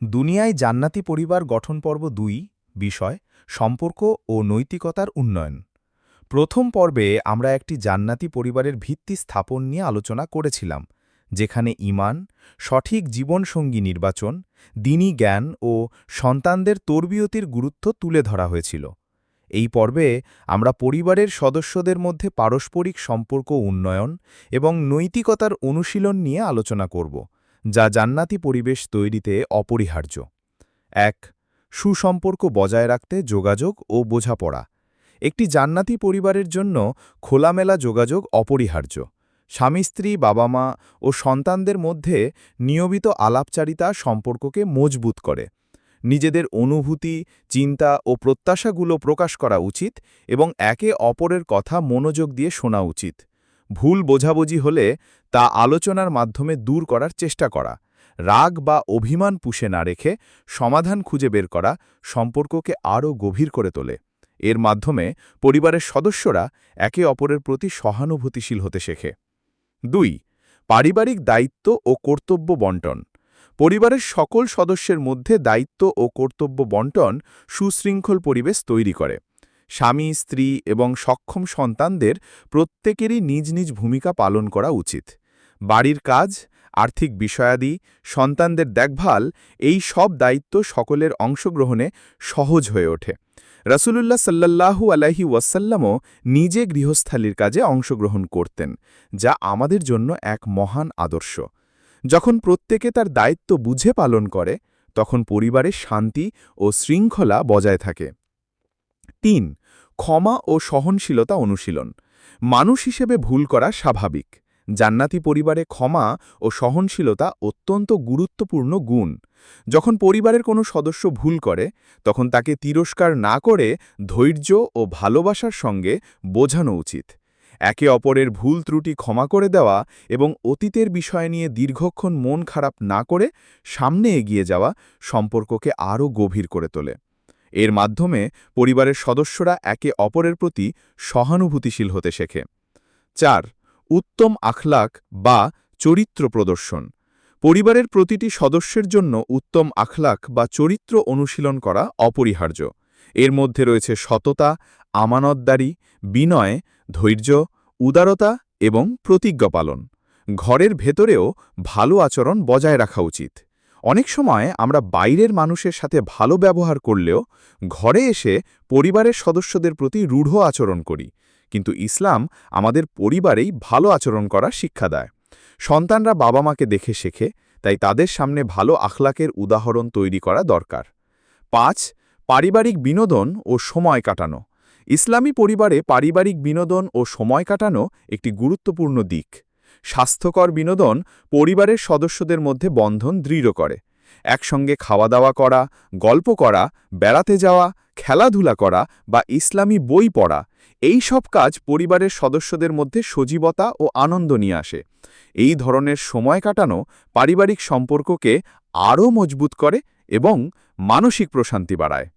দুনিয়ায় জান্নাতি পরিবার গঠন পর্ব দুই, বিষয়, সম্পর্ক ও নৈতিকতার উন্নয়ন। প্রথম পর্বে আমরা একটি জান্নাতি পরিবারের ভিত্তি স্থাপন নিয়ে আলোচনা করেছিলাম, যেখানে ইমান সঠিক জীবনসঙ্গী নির্বাচন, দিনী জ্ঞান ও সন্তানদের তরবিয়তির গুরুত্ব তুলে ধরা হয়েছিল। এই পর্বে আমরা পরিবারের সদস্যদের মধ্যে পারস্পরিক সম্পর্ক উন্নয়ন এবং নৈতিকতার অনুশীলন নিয়ে আলোচনা করব। যা জান্নাতি পরিবেশ তৈরিতে অপরিহার্য। এক, সুসম্পর্ক বজায় রাখতে যোগাযোগ ও বোঝাপড়া। একটি জান্নাতি পরিবারের জন্য খোলামেলা যোগাযোগ অপরিহার্য। স্বামী, স্ত্রী বাবা মা ও সন্তানদের মধ্যে নিয়মিত আলাপচারিতা সম্পর্ককে মজবুত করে। নিজেদের অনুভূতি, চিন্তা ও প্রত্যাশাগুলো প্রকাশ করা উচিত এবং একে অপরের কথা মনোযোগ দিয়ে শোনা উচিত। ভুল বোঝাবুঝি হলে তা আলোচনার মাধ্যমে দূর করার চেষ্টা করা। রাগ বা অভিমান পুষে না রেখে সমাধান খুঁজে বের করা সম্পর্ককে আরও গভীর করে তোলে। এর মাধ্যমে পরিবারের সদস্যরা একে অপরের প্রতি সহানুভূতিশীল হতে শেখে। দুই, পারিবারিক দায়িত্ব ও কর্তব্য বন্টন। পরিবারের সকল সদস্যের মধ্যে দায়িত্ব ও কর্তব্য বন্টন সুশৃঙ্খল পরিবেশ তৈরি করে। স্বামী, স্ত্রী এবং সক্ষম সন্তানদের প্রত্যেকেরই নিজ নিজ ভূমিকা পালন করা উচিত। বাড়ির কাজ, আর্থিক বিষয়াদি, সন্তানদের দেখভাল, এই সব দায়িত্ব সকলের অংশগ্রহণে সহজ হয়ে ওঠে। রাসুলুল্লাহ সাল্লাল্লাহু আলাহি ওয়াসাল্লামও নিজে গৃহস্থালির কাজে অংশগ্রহণ করতেন, যা আমাদের জন্য এক মহান আদর্শ। যখন প্রত্যেকে তার দায়িত্ব বুঝে পালন করে, তখন পরিবারে শান্তি ও শৃঙ্খলা বজায় থাকে। তিন, ক্ষমা ও সহনশীলতা অনুশীলন। মানুষ হিসেবে ভুল করা স্বাভাবিক। জান্নাতি পরিবারে ক্ষমা ও সহনশীলতা অত্যন্ত গুরুত্বপূর্ণ গুণ। যখন পরিবারের কোনো সদস্য ভুল করে, তখন তাকে তিরস্কার না করে ধৈর্য ও ভালোবাসার সঙ্গে বোঝানো উচিত। একে অপরের ভুল ত্রুটি ক্ষমা করে দেওয়া এবং অতীতের বিষয় নিয়ে দীর্ঘক্ষণ মন খারাপ না করে সামনে এগিয়ে যাওয়া সম্পর্ককে আরও গভীর করে তোলে। এর মাধ্যমে পরিবারের সদস্যরা একে অপরের প্রতি সহানুভূতিশীল হতে শেখে। চার, উত্তম আখলাক বা চরিত্র প্রদর্শন। পরিবারের প্রতিটি সদস্যের জন্য উত্তম আখলাক বা চরিত্র অনুশীলন করা অপরিহার্য। এর মধ্যে রয়েছে সততা, আমানতদারি, বিনয়, ধৈর্য, উদারতা এবং প্রতিজ্ঞা পালন। ঘরের ভেতরেও ভালো আচরণ বজায় রাখা উচিত। অনেক সময় আমরা বাইরের মানুষের সাথে ভালো ব্যবহার করলেও ঘরে এসে পরিবারের সদস্যদের প্রতি রূঢ় আচরণ করি। কিন্তু ইসলাম আমাদের পরিবারেই ভালো আচরণ করার শিক্ষা দেয়। সন্তানরা বাবা মাকে দেখে শেখে, তাই তাদের সামনে ভালো আখলাকের উদাহরণ তৈরি করা দরকার। পাঁচ, পারিবারিক বিনোদন ও সময় কাটানো। ইসলামী পরিবারে পারিবারিক বিনোদন ও সময় কাটানো একটি গুরুত্বপূর্ণ দিক। স্বাস্থ্যকর বিনোদন পরিবারের সদস্যদের মধ্যে বন্ধন দৃঢ় করে। একসঙ্গে খাওয়া দাওয়া করা, গল্প করা, বেড়াতে যাওয়া, খেলাধুলা করা বা ইসলামী বই পড়া, এই সব কাজ পরিবারের সদস্যদের মধ্যে সজীবতা ও আনন্দ নিয়ে আসে। এই ধরনের সময় কাটানো পারিবারিক সম্পর্ককে আরও মজবুত করে এবং মানসিক প্রশান্তি বাড়ায়।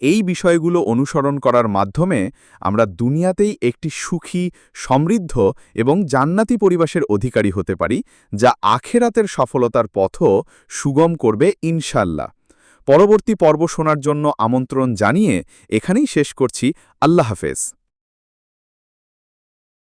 এই বিষয়গুলো অনুসরণ করার মাধ্যমে আমরা দুনিয়াতেই একটি সুখী, সমৃদ্ধ এবং জান্নাতি পরিবেশের অধিকারী হতে পারি, যা আখেরাতের সফলতার পথও সুগম করবে ইনশাল্লাহ পরবর্তী পর্ব শোনার জন্য আমন্ত্রণ জানিয়ে এখানেই শেষ করছি। আল্লাহ হাফেজ।